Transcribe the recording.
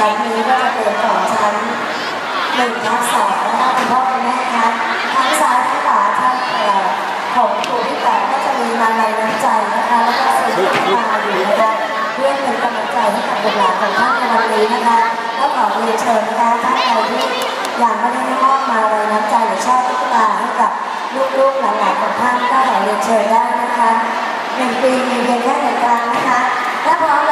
ชั้นนี้ก็จะเป็นของชั้นหนึ่งทับสองนะคะคุณพ่อคุณแม่คะทั้งซ้ายทั้งขวาทั้งของครูที่แต่ก็จะมีมาลัยน้ำใจนะคะแล้วก็สิ่งที่มาอยู่นะคะเพื่อเป็นกำลังใจให้กับบุตรหลานของท่านในวันนี้นะคะก็ขอเรียนเชิญนะคะท่านใดที่อยากไม่ได้มอบมาลัยน้ำใจหรือชอบตุ๊กตาให้กับลูกๆหลานๆของท่านก็ขอเรียนเชิญได้นะคะหนึ่งปีมีเพียงแค่หนึ่งครั้งนะคะถ้าพร้อม